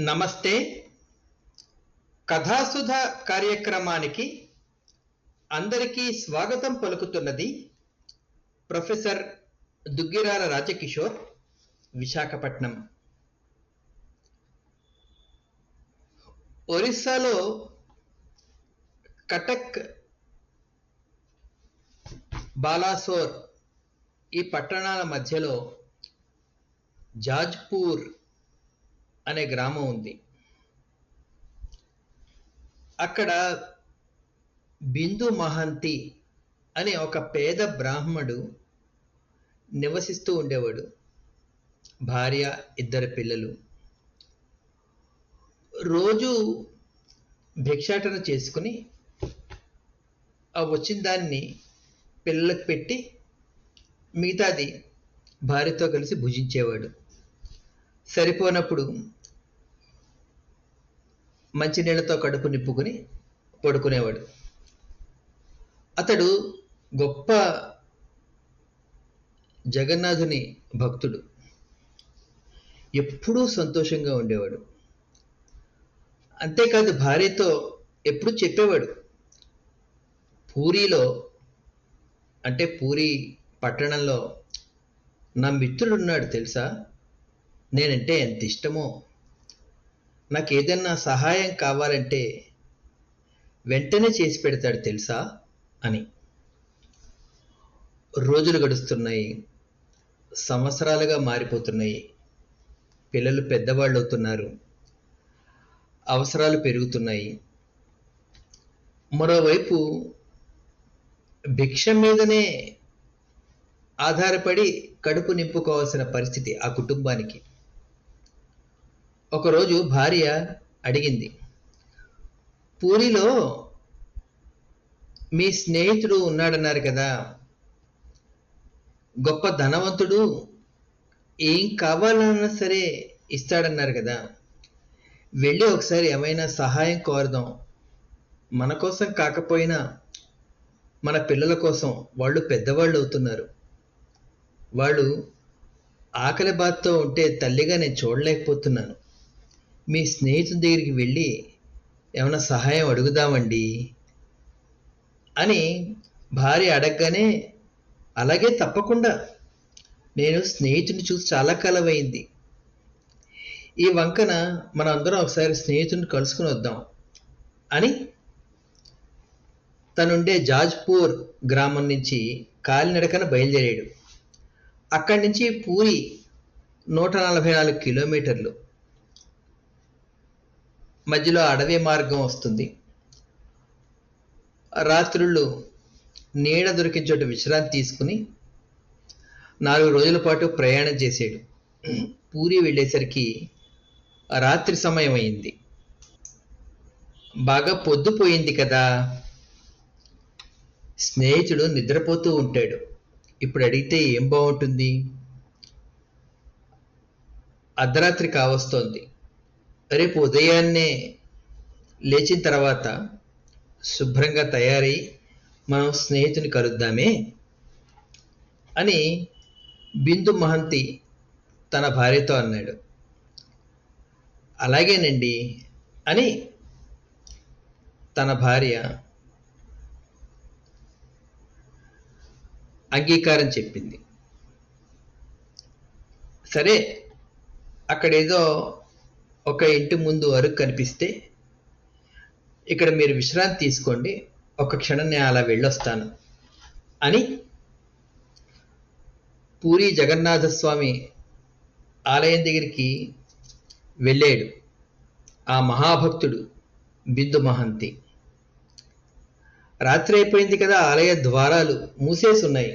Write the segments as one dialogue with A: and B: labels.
A: నమస్తే. కథాసుధ కార్యక్రమానికి అందరికీ స్వాగతం పలుకుతున్నది ప్రొఫెసర్ దుగ్గిరాల రాజకిషోర్ విశాఖపట్నం. ఒరిస్సాలో కటక్ బాలాసోర్ ఈ పట్టణాల మధ్యలో జాజ్పూర్ అనే గ్రామం ఉంది. అక్కడ బిందు మహంతి అనే ఒక పేద బ్రాహ్మడు నివసిస్తూ ఉండేవాడు. భార్య ఇద్దరు పిల్లలు. రోజు భిక్షాటన చేసుకుని ఆ వచ్చిన దాన్ని పిల్లలకు పెట్టి మిగతాది భార్యతో కలిసి భుజించేవాడు. సరిపోనప్పుడు మంచినీళ్ళతో కడుపు నిప్పుకుని పడుకునేవాడు. అతడు గొప్ప జగన్నాథుని భక్తుడు. ఎప్పుడూ సంతోషంగా ఉండేవాడు. అంతేకాదు భార్యతో ఎప్పుడు చెప్పేవాడు. పూరిలో అంటే పూరి పట్టణంలో నా మిత్రుడు ఉన్నాడు తెలుసా? నేనంటే ఎంత ఇష్టమో నాకు ఏదైనా సహాయం కావాలంటే వెంటనే చేసి పెడతాడు తెలుసా అని. రోజులు గడుస్తున్నాయి. సంవత్సరాలుగా మారిపోతున్నాయి. పిల్లలు పెద్దవాళ్ళు అవుతున్నారు. అవసరాలు పెరుగుతున్నాయి. మరోవైపు భిక్ష మీదనే ఆధారపడి కడుపు నింపుకోవాల్సిన పరిస్థితి ఆ కుటుంబానికి. ఒకరోజు భార్య అడిగింది పూరిలో మీ స్నేహితుడు ఉన్నాడన్నారు కదా గొప్ప ధనవంతుడు ఏం కావాలన్నా సరే ఇస్తాడన్నారు కదా వెళ్ళి ఒకసారి ఏమైనా సహాయం కోరదాం. మన కోసం కాకపోయినా మన పిల్లల కోసం వాళ్ళు పెద్దవాళ్ళు అవుతున్నారు. వాళ్ళు ఆకలి బాధతో ఉంటే తల్లిగా నేను చూడలేకపోతున్నాను. మీ స్నేహితుడి దగ్గరికి వెళ్ళి ఏమైనా సహాయం అడుగుదామండి అని భార్య అడగగానే అలాగే తప్పకుండా నేను స్నేహితుని చూసి చాలా కాలమైంది. ఈ వంకన మనందరం ఒకసారి స్నేహితుని కలుసుకుని వద్దాం అని తనుండే జాజ్పూర్ గ్రామం నుంచి కాలినడకన బయలుదేరాడు. అక్కడి నుంచి పూరి నూట నలభై నాలుగు కిలోమీటర్లు మధ్యలో అడవి మార్గం వస్తుంది. రాత్రుళ్ళు నీడ దొరికిన చోట విశ్రాంతి తీసుకుని నాలుగు రోజుల పాటు ప్రయాణం చేసాడు. పూరి వెళ్ళేసరికి రాత్రి సమయం అయింది. బాగా పొద్దుపోయింది కదా. స్నేహితుడు నిద్రపోతూ ఉంటాడు. ఇప్పుడు అడిగితే ఏం బాగుంటుంది? అర్ధరాత్రి కావస్తోంది. రేపు ఉదయాన్నే లేచిన తర్వాత శుభ్రంగా తయారై మనం స్నేహితుని కలుద్దామే అని బిందు మహంతి తన భార్యతో అన్నాడు. అలాగేనండి అని తన భార్య అంగీకారం చెప్పింది. సరే అక్కడేదో ఒక ఇంటి ముందు అరుగు కనిపిస్తే ఇక్కడ మీరు విశ్రాంతి తీసుకోండి ఒక క్షణం నేను అలా వెళ్ళొస్తాను అని పూరి జగన్నాథ స్వామి ఆలయం దగ్గరికి వెళ్ళాడు. ఆ మహాభక్తుడు బిందు మహంతి. రాత్రి అయిపోయింది కదా ఆలయ ద్వారాలు మూసేసి ఉన్నాయి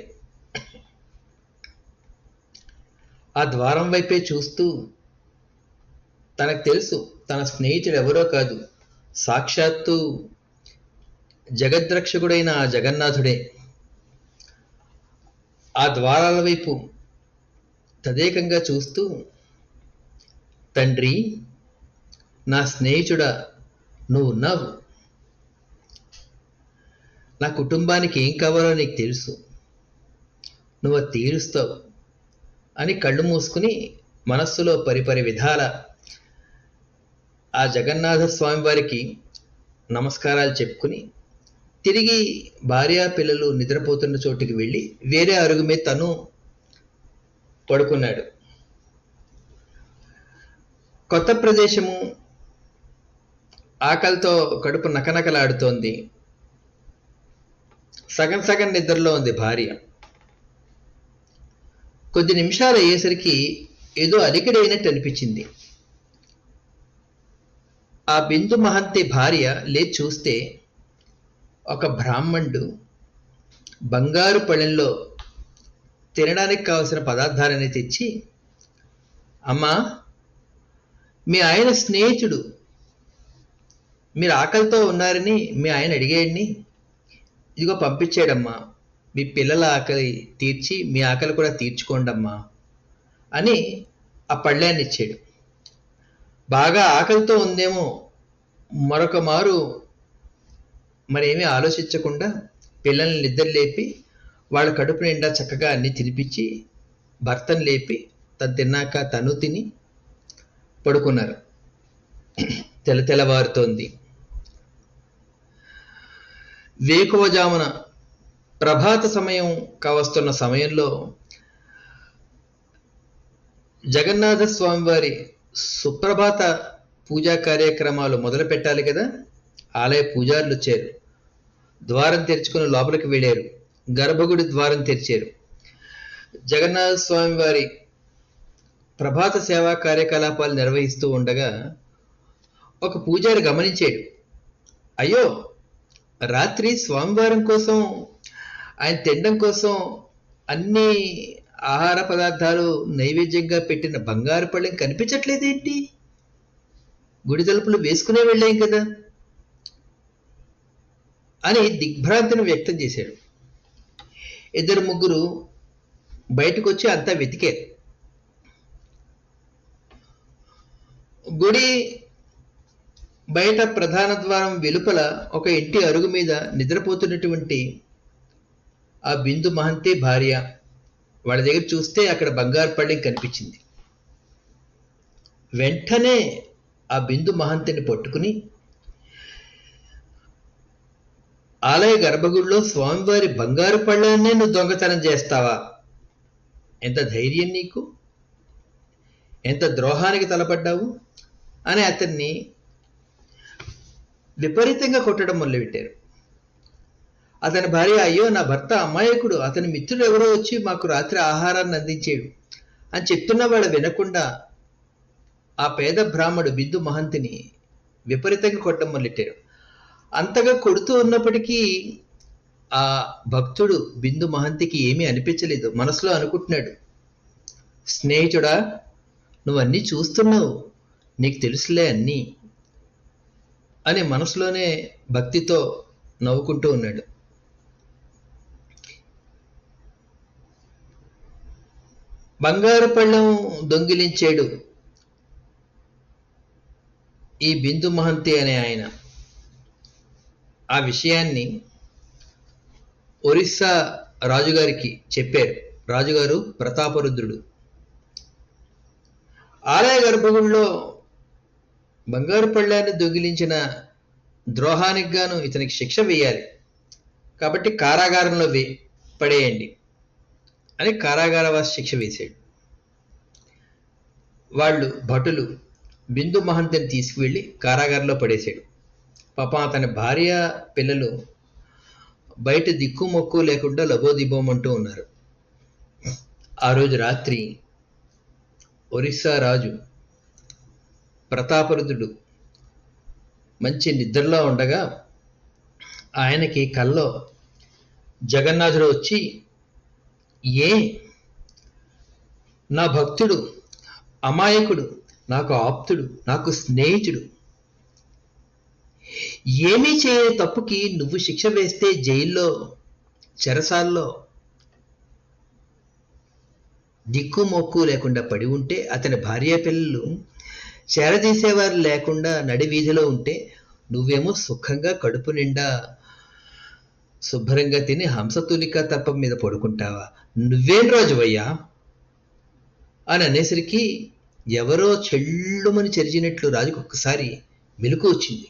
A: ఆ ద్వారం వైపే చూస్తూ తనకు తెలుసు తన స్నేహితుడు ఎవరో కాదు. సాక్షాత్తు జగద్రక్షకుడైన ఆ జగన్నాథుడే. ఆ ద్వారాల వైపు తదేకంగా చూస్తూ తండ్రి నా స్నేహితుడా నువ్వు ఉన్నావు. నా కుటుంబానికి ఏం కావాలో నీకు తెలుసు. నువ్వు తీరుస్తావు అని కళ్ళు మూసుకుని మనస్సులో పరిపరి విధాల ఆ జగన్నాథ స్వామి వారికి నమస్కారాలు చెప్పుకుని తిరిగి భార్య పిల్లలు నిద్రపోతున్న చోటుకి వెళ్ళి వేరే అరుగు మీద తను పడుకున్నాడు. కొత్త ప్రదేశము ఆకలితో కడుపు నకనకలాడుతోంది. సగం సగం నిద్రలో ఉంది భార్య. కొద్ది నిమిషాలు అయ్యేసరికి ఏదో అలికిడైనట్టు అనిపించింది. ఆ బిందు మహంతి భార్య లేచి చూస్తే ఒక బ్రాహ్మణుడు బంగారు పళ్ళెంలో తినడానికి కావలసిన పదార్థాలని తెచ్చి అమ్మా మీ ఆయన స్నేహితుడు. మీరు ఆకలితో ఉన్నారని మీ ఆయన అడిగేయండి. ఇదిగో పంపించాడమ్మా. మీ పిల్లల ఆకలి తీర్చి మీ ఆకలి కూడా తీర్చుకోండమ్మా అని ఆ పళ్ళాన్ని ఇచ్చాడు. బాగా ఆకలితో ఉందేమో మరొక మారు మరేమీ ఆలోచించకుండా పిల్లల్ని నిద్ర లేపి వాళ్ళ కడుపు నిండా చక్కగా అన్ని తినిపించి భర్తను లేపి తను తిన్నాక తను తిని పడుకున్నారు. తెల తెల్లవారుతోంది. వేకువజామున ప్రభాత సమయం కావస్తున్న సమయంలో జగన్నాథ స్వామివారి సుప్రభాత పూజా కార్యక్రమాలు మొదలు పెట్టాలి కదా? ఆలయ పూజారులు వచ్చారు. ద్వారం తెరుచుకుని లోపలికి వెళ్ళారు. గర్భగుడి ద్వారం తెరిచారు. జగన్నాథ స్వామి వారి ప్రభాత సేవా కార్యకలాపాలు నిర్వహిస్తూ ఉండగా ఒక పూజారి గమనించాడు. అయ్యో రాత్రి స్వామివారం కోసం ఆయన తినడం కోసం అన్ని ఆహార పదార్థాలు నైవేద్యంగా పెట్టిన బంగారు పళ్ళెం కనిపించట్లేదేంటి? గుడి తలుపులు వేసుకునే వెళ్ళాం కదా. అని దిగ్భ్రాంతిని వ్యక్తం చేశాడు. ఇద్దరు ముగ్గురు బయటకు వచ్చి అంతా వెతికారు. గుడి బయట ప్రధాన ద్వారం వెలుపల ఒక ఇంటి అరుగు మీద నిద్రపోతున్నటువంటి ఆ బిందు మహంతి భార్య వాళ్ళ దగ్గర చూస్తే అక్కడ బంగారు పళ్ళెం కనిపించింది. వెంటనే ఆ బిందు మహంతిని పట్టుకుని ఆలయ గర్భగుడిలో స్వామివారి బంగారు పళ్ళనే నువ్వు దొంగతనం చేస్తావా? ఎంత ధైర్యం నీకు? ఎంత ద్రోహానికి తలపడ్డావు? అని అతన్ని విపరీతంగా కొట్టడం మొదలుపెట్టారు. అతని భార్య అయ్యో నా భర్త అమాయకుడు. అతని మిత్రుడు ఎవరో వచ్చి మాకు రాత్రి ఆహారాన్ని అందించాడు. అని చెప్తున్న వాడు వినకుండా ఆ పేద బ్రాహ్మడు బిందు మహంతిని విపరీతంగా కొట్టడం మొదలెట్టారు అంతగా కొడుతూ ఉన్నప్పటికీ ఆ భక్తుడు బిందు మహంతికి ఏమీ అనిపించలేదు. మనసులో అనుకుంటున్నాడు స్నేహితుడా నువ్వన్నీ చూస్తున్నావు. నీకు తెలుసులే అన్నీ అని మనసులోనే భక్తితో నవ్వుకుంటూ ఉన్నాడు. బంగారు పళ్ళం దొంగిలించాడు. ఈ బిందు మహంతి అనే ఆయన ఆ విషయాన్ని ఒరిస్సా రాజుగారికి చెప్పారు. రాజుగారు ప్రతాపరుద్రుడు. ఆలయ గర్భగుడిలో బంగారు పళ్ళాన్ని దొంగిలించిన ద్రోహానికి గాను ఇతనికి శిక్ష వేయాలి. కాబట్టి కారాగారంలో వే పడేయండి. అని కారాగారవాస శిక్ష వేశాడు. వాళ్ళు భటులు బిందు మహంతిని తీసుకువెళ్ళి కారాగారంలో పడేశాడు. పాపం అతని భార్య పిల్లలు బయట దిక్కు మొక్కు లేకుండా లబోదిబోమంటూ ఉన్నారు. ఆ రోజు రాత్రి ఒరిస్సా రాజు ప్రతాపరుదుడు మంచి నిద్రలో ఉండగా ఆయనకి కల్లో జగన్నాథుడు వచ్చి ఏ? నా భక్తుడు అమాయకుడు నాకు ఆప్తుడు నాకు స్నేహితుడు. ఏమీ చేయని తప్పుకి నువ్వు శిక్ష వేస్తే జైల్లో చెరసాల్లో. దిక్కు మొక్కు లేకుండా పడి ఉంటే అతని భార్య పిల్లలు చేరదీసేవారు లేకుండా నడి వీధిలో ఉంటే నువ్వేమో సుఖంగా కడుపు నిండా శుభ్రంగా తిని హంసతులిక తప్పం మీద పడుకుంటావా? నువ్వేం రాజువయ్యా? అని అనేసరికి ఎవరో చెల్లుమని చెరిచినట్లు రాజుకు ఒక్కసారి మెలకు వచ్చింది.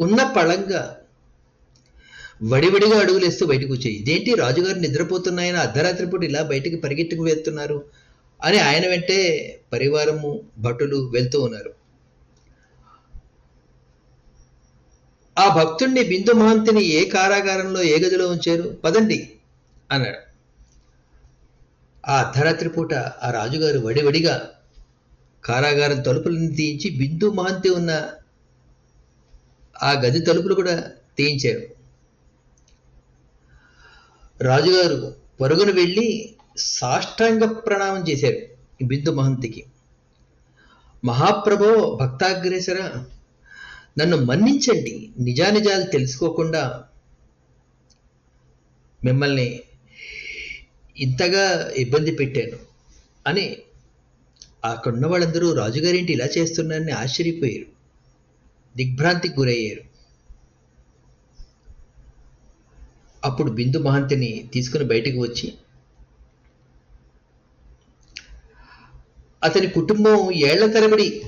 A: ఉన్న పళంగా వడివడిగా అడుగులేస్తూ బయటకు వచ్చాయి. ఇదేంటి రాజుగారు నిద్రపోతున్నాయని అర్ధరాత్రి పూట ఇలా బయటికి పరిగెట్టుకు వెళ్తున్నారు అని ఆయన వెంటే పరివారము భటులు వెళ్తూ ఉన్నారు. ఆ భక్తుణ్ణి బిందు మహంతిని ఏ కారాగారంలో ఏ గదిలో ఉంచారు? పదండి అన్నాడు. ఆ అర్ధరాత్రి పూట ఆ రాజుగారు వడివడిగా కారాగారం తలుపులను తీయించి బిందు మహంతి ఉన్న ఆ గది తలుపులు కూడా తీయించారు. రాజుగారు పొరుగున వెళ్ళి సాష్టాంగ ప్రణామం చేశారు ఈ బిందు మహంతికి మహాప్రభో భక్తాగ్రేసర నన్ను మన్నించండి. నిజానిజాలు తెలుసుకోకుండా మిమ్మల్ని ఇంతగా ఇబ్బంది పెట్టాను అని అక్కడున్న వాళ్ళందరూ రాజుగారేంటి ఇలా చేస్తున్నారని ఆశ్చర్యపోయారు. దిగ్భ్రాంతికి గురయ్యారు. అప్పుడు బిందు మహంతిని తీసుకుని బయటకు వచ్చి అతని కుటుంబం ఏళ్ళ తరబడి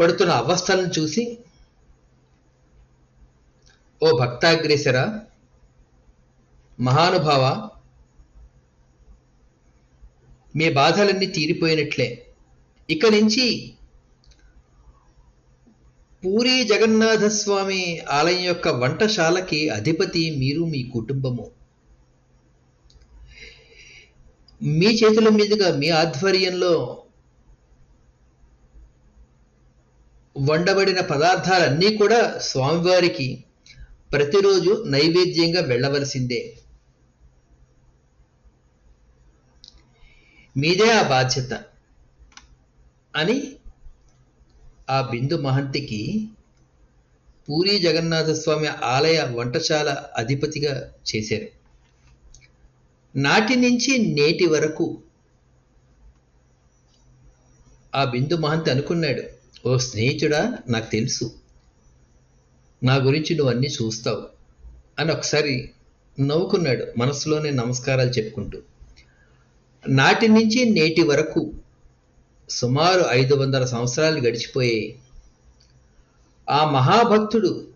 A: పడుతున్న అవస్థలను చూసి ఓ భక్తాగ్రేసర మహానుభావ మీ బాధలన్నీ తీరిపోయినట్లే. ఇక నుంచి పూరి జగన్నాథ స్వామి ఆలయం యొక్క వంటశాలకి అధిపతి మీరు మీ కుటుంబము. మీ చేతుల మీదుగా మీ ఆధ్వర్యంలో వండబడిన పదార్థాలన్నీ కూడా స్వామివారికి ప్రతిరోజు నైవేద్యంగా వెళ్ళవలసిందే. మీదే ఆ బాధ్యత అని ఆ బిందు మహంతికి పూరి జగన్నాథ స్వామి ఆలయ వంటశాల అధిపతిగా చేశారు. నాటి నుంచి నేటి వరకు ఆ బిందు మహంతి అనుకున్నాడు. ఓ స్నేహితుడా నాకు తెలుసు. నా గురించి నువ్వు అన్నీ చూస్తావు అని ఒకసారి నవ్వుకున్నాడు మనసులోనే నమస్కారాలు చెప్పుకుంటూ. నాటి నుంచి నేటి వరకు సుమారు ఐదు వందల సంవత్సరాలు గడిచిపోయాయి ఆ మహాభక్తుడు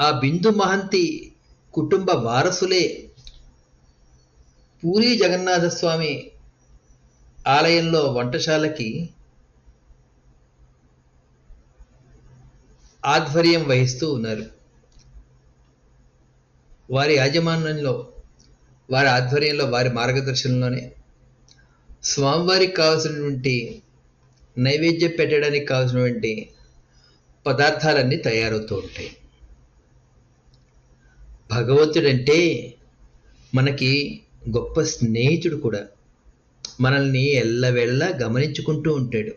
A: ఆ బిందు మహంతి కుటుంబ వారసులే పూరి జగన్నాథస్వామి ఆలయంలో వంటశాలకి ఆధ్వర్యం వహిస్తూ ఉన్నారు. వారి యాజమాన్యంలో వారి ఆధ్వర్యంలో వారి మార్గదర్శనంలోనే స్వామివారికి కావాల్సినటువంటి నైవేద్యం పెట్టడానికి కావాల్సినటువంటి పదార్థాలన్నీ తయారవుతూ ఉంటాయి. భగవంతుడంటే మనకి గొప్ప స్నేహితుడు కూడా. మనల్ని ఎల్లవేళ్ళ గమనించుకుంటూ ఉంటాడు.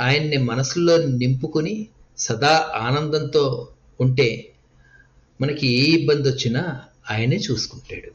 A: ఆయన్ని మనసులో నింపుకొని సదా ఆనందంతో ఉంటే మనకి ఏ ఇబ్బంది వచ్చినా ఆయనే చూసుకుంటాడు.